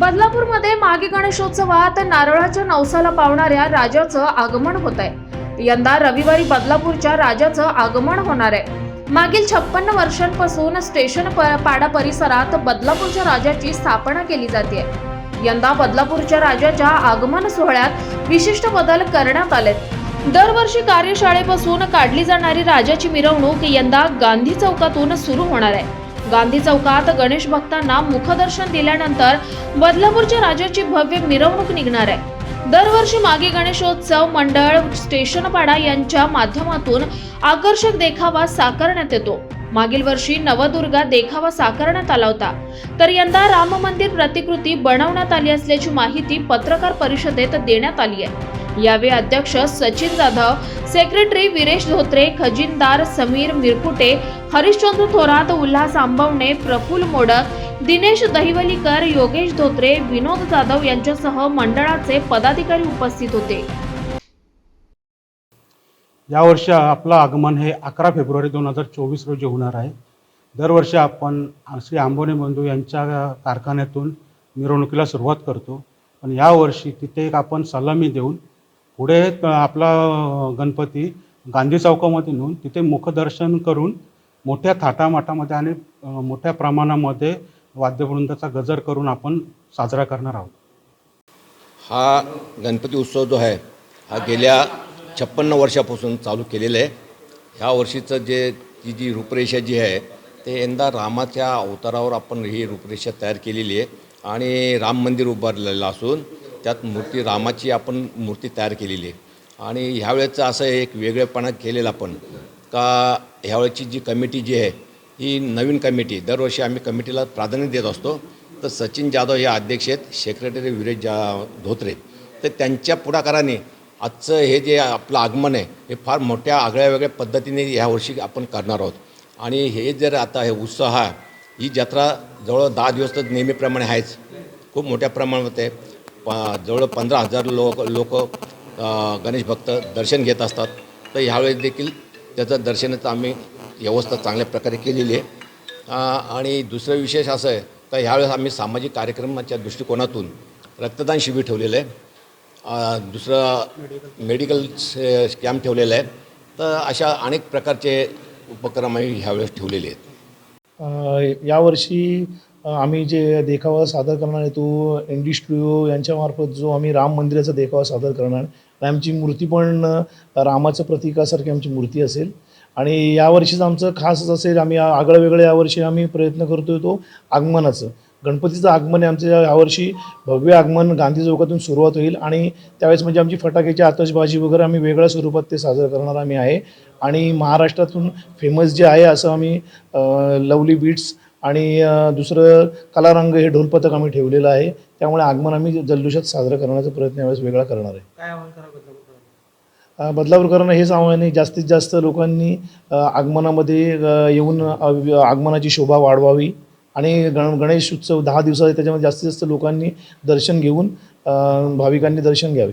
बदलापूरमध्ये मागे गणेशोत्सवात नारळाच्या नवसाला पावणाऱ्या राजाचं आगमन होत आहे यंदा रविवारी बदलापूरच्या राजाचं आगमन होणार आहे. मागील छप्पन्न वर्षांपासून स्टेशन प- पाडा परिसरात बदलापूरच्या राजाची स्थापना केली जाते. यंदा बदलापूरच्या राजाच्या आगमन सोहळ्यात विशिष्ट बदल करण्यात आले दरवर्षी कार्यशाळेपासून काढली जाणारी राजाची मिरवणूक यंदा गांधी चौकातून सुरू होणार आहे. गांधी चौकात गणेश भक्तांना मुखदर्शन दिल्यानंतर बदलापूरच्या राजाची भव्य मिरवणूक निघणार आहे. दरवर्षी मागे गणेशोत्सव मंडळ स्टेशनपाडा यांच्या माध्यमातून आकर्षक देखावा साकारण्यात येतो. मागील वर्षी नवदुर्गा देखावा साकारण्यात आला होता. तर यंदा राम मंदिर प्रतिकृती बनवण्यात आली असल्याची माहिती पत्रकार परिषदेत देण्यात आली आहे. यावेळी अध्यक्ष सचिन जाधव सेक्रेटरी विरेश धोत्रे खजिनदार समीर मिरकुटे हरिश्चंद्र थोरात उल्हास आंबवणे प्रफुल्ल मोडक दिनेश दहिवलीकर योगेश धोत्रे विनोद जाधव यांच्यासह मंडळाचे पदाधिकारी उपस्थित होते. या वर्षी आपलं आगमन हे अकरा फेब्रुवारी दोन हजार चोवीस रोजी होणार आहे. दरवर्षी आपण श्री आंबोने बंधू यांच्या कारखान्यातून मिरवणुकीला सुरुवात करतो. पण यावर्षी तिथे एक आपण सलामी देऊन पुढे आपला गणपती गांधी चौकामध्ये नेऊन तिथे मुखदर्शन करून मोठ्या थाटामाटामध्ये आणि मोठ्या प्रमाणामध्ये वाद्यवृंदाचा गजर करून आपण साजरा करणार आहोत. हा गणपती उत्सव जो आहे हा गेल्या छप्पन्न वर्षापासून चालू केलेला आहे. ह्या वर्षीचं जे ती जी रूपरेषा जी आहे ते यंदा रामाच्या अवतारावर आपण ही रूपरेषा तयार केलेली आहे. आणि राम मंदिर उभारलेलं असून त्यात मूर्ती रामाची आपण मूर्ती तयार केलेली आहे. आणि ह्यावेळेचं असं एक वेगळेपणा केलेलं आपण का ह्यावेळेची जी कमिटी जी आहे ही नवीन कमिटी दरवर्षी आम्ही कमिटीला प्राधान्य देत असतो. तर सचिन जाधव हे अध्यक्ष आहेत सेक्रेटरी विरेश जा धोत्रे. तर त्यांच्या पुढाकाराने आजचं हे जे आपलं आगमन आहे हे फार मोठ्या आगळ्या वेगळ्या पद्धतीने ह्यावर्षी आपण करणार आहोत. आणि हे जर आता हे उत्साह ही जत्रा जवळ दहा दिवस तर नेहमीप्रमाणे आहेच. खूप मोठ्या प्रमाणात आहे. प जवळ पंधरा हजार लोक लोक गणेश भक्त दर्शन घेत असतात. तर ह्यावेळेस देखील त्याचं दर्शनाचं आम्ही व्यवस्था चांगल्या प्रकारे केलेली आहे. आणि दुसरं विशेष असं आहे तर ह्यावेळेस आम्ही सामाजिक कार्यक्रमाच्या दृष्टिकोनातून रक्तदान शिबिर ठेवलेलं आहे. दुसरं मेडिकल कॅम्प ठेवलेलं आहे. तर अशा अनेक प्रकारचे उपक्रम आम्ही ह्यावेळेस ठेवलेले आहेत. यावर्षी आम्ही जे देखावा सादर करणार आहे तो एन डी स्टुडिओ यांच्यामार्फत जो आम्ही राम मंदिराचा देखावा सादर करणार. आहे आणि आमची मूर्ती पण रामाचं प्रतीकासारखी आमची मूर्ती असेल. आणि यावर्षीचं आमचं खासच असेल आम्ही आ- आगळं वेगळं यावर्षी आम्ही प्रयत्न करतोय तो आगमनाचं. गणपतीचं आगमन आहे आमचं यावर्षी भव्य आगमन गांधी चौकातून सुरुवात होईल. आणि त्यावेळेस म्हणजे आमची फटाक्याची आतषबाजी वगैरे आम्ही वेगळ्या स्वरूपात ते साजरं करणार आम्ही आहे. आणि महाराष्ट्रातून फेमस जे आहे असं आम्ही लवली बीट्स आणि दुसरं कलारंग हे ढोलपथक आम्ही ठेवलेलं आहे. त्यामुळे आगमन आम्ही जल्लोषात साजरं करण्याचा प्रयत्न यावेळेस वेगळा करणार आहे. अ, बदलापूरकरांना हेच आव्हान आहे. जास्तीत जास्त लोकांनी आगमनामध्ये येऊन आगमनाची शोभा वाढवावी आणि गण गणेश उत्सव दहा दिवसाचा आहे. त्याच्यामध्ये जास्तीत जास्त लोकांनी दर्शन घेऊन भाविकांनी दर्शन घ्यावे.